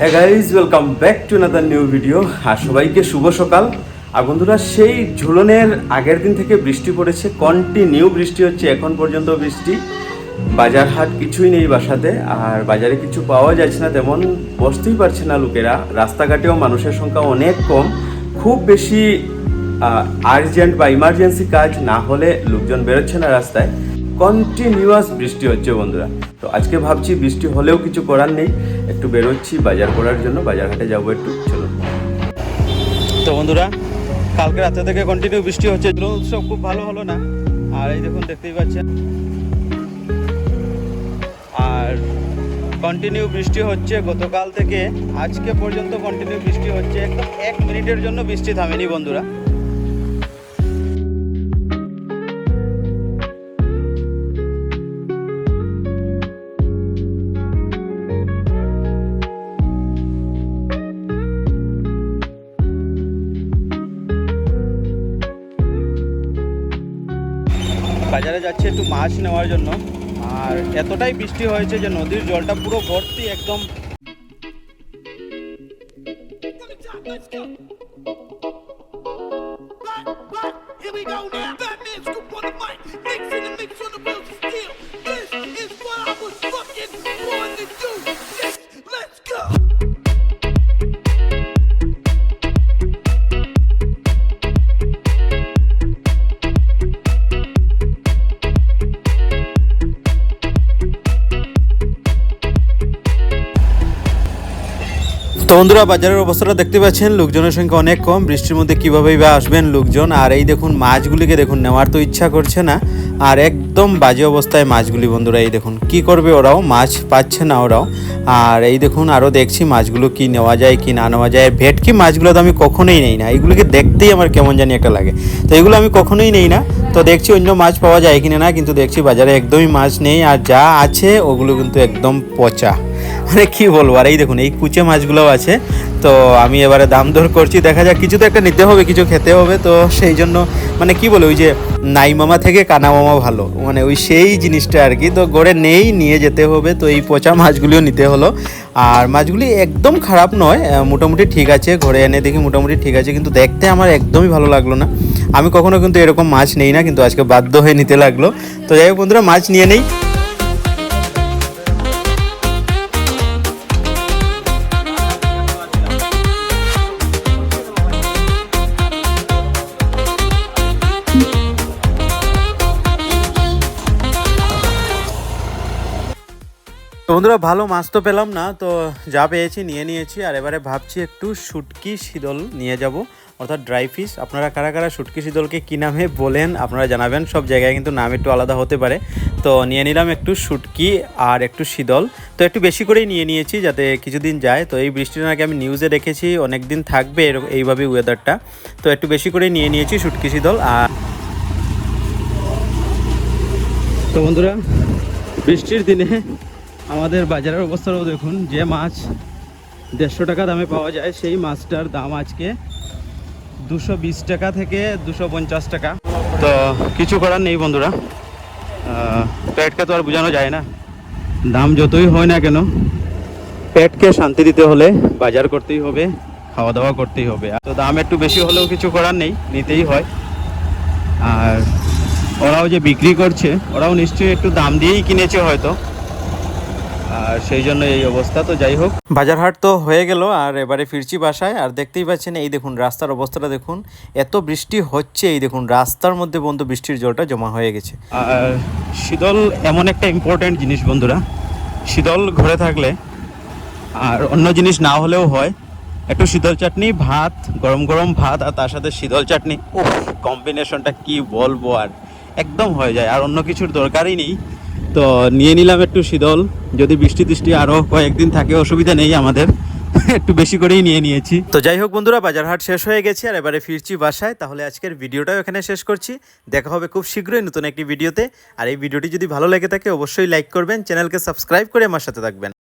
হ্যাঁ guys welcome back to another new video আর সবাইকে শুভ সকাল। আর বন্ধুরা, সেই ঝুলনের আগের দিন থেকে বৃষ্টি পড়েছে। কন্টিনিউ বৃষ্টি হচ্ছে, এখন পর্যন্ত বৃষ্টি। বাজার হাট কিছুই নেই বাসাতে, আর বাজারে কিছু পাওয়া যাচ্ছে না তেমন। বসতেই পারছে না লোকেরা। রাস্তাঘাটেও মানুষের সংখ্যা অনেক কম। খুব বেশি আর্জেন্ট বা ইমার্জেন্সি কাজ না হলে লোকজন বেরোচ্ছে না রাস্তায়। কন্টিনিউয়াস বৃষ্টি হচ্ছে বন্ধুরা। তো আজকে ভাবছি বৃষ্টি হলেও কিছু করার নেই, একটু বেরোচ্ছি, বাজার করার জন্য বাজার হাটে যাব একটু, চলুন। তো বন্ধুরা, কালকে রাতে থেকে কন্টিনিউ বৃষ্টি হচ্ছে। উৎসব খুব ভালো হলো না। আর এই দেখুন, দেখতেই পাচ্ছেন। আর কন্টিনিউ বৃষ্টি হচ্ছে গতকাল থেকে। আজকে পর্যন্ত কন্টিনিউ বৃষ্টি হচ্ছে। এক মিনিটের জন্য বৃষ্টি থামেনি বন্ধুরা। বাজারে যাচ্ছে একটু মাছ নেওয়ার জন্য আর এতটাই বৃষ্টি হয়েছে যে নদীর জলটা পুরো ভর্তি একদম Here we go now. Batman scoop on the mic. Mix in the on the wheels of steel. This is what I was fucking born to do. বন্ধুরা, বাজারের অবস্থাটা দেখতে পাচ্ছেন। লোকজনের সংখ্যা অনেক কম। বৃষ্টির মধ্যে কীভাবেই বা আসবেন লোকজন? আর এই দেখুন, মাছগুলিকে দেখুন, নেওয়ার তো ইচ্ছা করছে না। আর একদম বাজে অবস্থায় মাছগুলি বন্ধুরা, এই দেখুন, কি করবে ওরাও? মাছ পাচ্ছে না ওরাও। আর এই দেখুন আরও দেখছি মাছগুলো কি নেওয়া যায়, কি না নেওয়া যায়। ভেটকি মাছগুলো তো আমি কখনোই নেই না। এগুলোকে দেখতেই আমার কেমন জানি একটা লাগে। তো এগুলো আমি কখনোই নেই না। তো দেখছি অন্য মাছ পাওয়া যায় কিনা না, কিন্তু দেখছি বাজারে একদমই মাছ নেই। আর যা আছে, ওগুলো কিন্তু একদম পচা। মানে কি বলব? আর এই দেখুন, এই কুচে মাছগুলোও আছে। তো আমি এবারে দাম দর করছি। দেখা যাক, কিছু তো একটা নিতে হবে, কিছু খেতে হবে। তো সেই জন্য মানে কি বলে ওই যে নাই মামা থেকে কানা মামা ভালো। মানে ওই সেই জিনিসটা আর কি। তো গড়ে নেই, নিয়ে যেতে হবে। তো এই পচা মাছগুলিও নিতে হলো। আর মাছগুলি একদম খারাপ নয় মোটামুটি ঠিক আছে। ঘরে এনে দেখি মোটামুটি ঠিক আছে। কিন্তু দেখতে আমার একদমই ভালো লাগল না। আমি কখনো কিন্তু এরকম মাছ নেই না, কিন্তু আজকে বাধ্য হয়ে নিতে লাগল। তো যাই হোক বন্ধুরা, মাছ নিয়ে নেই। বন্ধুরা, ভালো মাছ তো পেলাম না, তো যা পেয়েছি নিয়ে নিয়েছি, আর এবারে ভাবছি একটু শুটকি শীতল নিয়ে যাব, অর্থাৎ ড্রাই ফিশ আপনারা কারা কারা শুটকি শীতলকে কী নামে বলেন, আপনারা জানাবেন, সব জায়গায় কিন্তু নাম একটু আলাদা হতে পারে। তো নিয়ে নিলাম একটু শুটকি আর একটু শীতল। তো একটু বেশি করেই নিয়ে নিয়েছি যাতে কিছুদিন যায়। তো এই বৃষ্টির আগে আমি নিউজে দেখেছি অনেক দিন থাকবে এইভাবে ওয়েদারটা তো একটু বেশি করেই নিয়ে নিয়েছি শুটকি শীতল, আর তো বন্ধুরা, বৃষ্টির দিনে আমাদের বাজারের অবস্থাটাও দেখুন, যে মাছ দেড়শো টাকা দামে পাওয়া যায়, সেই মাছটার দাম আজকে দুশো বিশ টাকা থেকে দুশো পঞ্চাশ টাকা। তো কিছু করার নেই বন্ধুরা পেটকে তো আর বোঝানো যায় না। দাম যতই হয় না কেন, পেটকে শান্তি দিতে হলে বাজার করতেই হবে, খাওয়া দাওয়া করতেই হবে। তো দাম একটু বেশি হলেও কিছু করার নেই, নিতেই হয়। আর ওরাও যে বিক্রি করছে, ওরাও নিশ্চয়ই একটু দাম দিয়েই কিনেছে হয়তো। আর সেই জন্য এই অবস্থা তো যাই হোক। বাজার হাট তো হয়ে গেল আর এবারে ফিরছি বাসায়। আর দেখতেই পাচ্ছেন এই দেখুন রাস্তার অবস্থাটা দেখুন। এত বৃষ্টি হচ্ছে এই দেখুন রাস্তার মধ্যে বন্ধু বৃষ্টির জলটা জমা হয়ে গেছে। আর শীতল এমন একটা ইম্পর্টেন্ট জিনিস বন্ধুরা। শীতল ঘরে থাকলে আর অন্য জিনিস না হলেও হয়। একটু শীতল চাটনি ভাত গরম গরম ভাত আর তার সাথে শীতল চাটনি। উফ কম্বিনেশনটা কি বলব আর একদম হয়ে যায়। আর অন্য কিছুর দরকারই নেই। তো নিয়ে নিলাম একটু শীতল। যদি বৃষ্টি টিষ্টি আরও কয়েকদিন থাকে, অসুবিধা নেই আমাদের। একটু বেশি করেই নিয়ে নিয়েছি। তো যাই হোক বন্ধুরা বাজার হাট শেষ হয়ে গেছে, আর এবারে ফিরছি বাসায়। তাহলে আজকের ভিডিওটাও এখানে শেষ করছি। দেখা হবে খুব শীঘ্রই নতুন একটি ভিডিওতে। আর এই ভিডিওটি যদি ভালো লেগে থাকে, অবশ্যই লাইক করবেন, চ্যানেলকে সাবস্ক্রাইব করে আমার সাথে থাকবেন।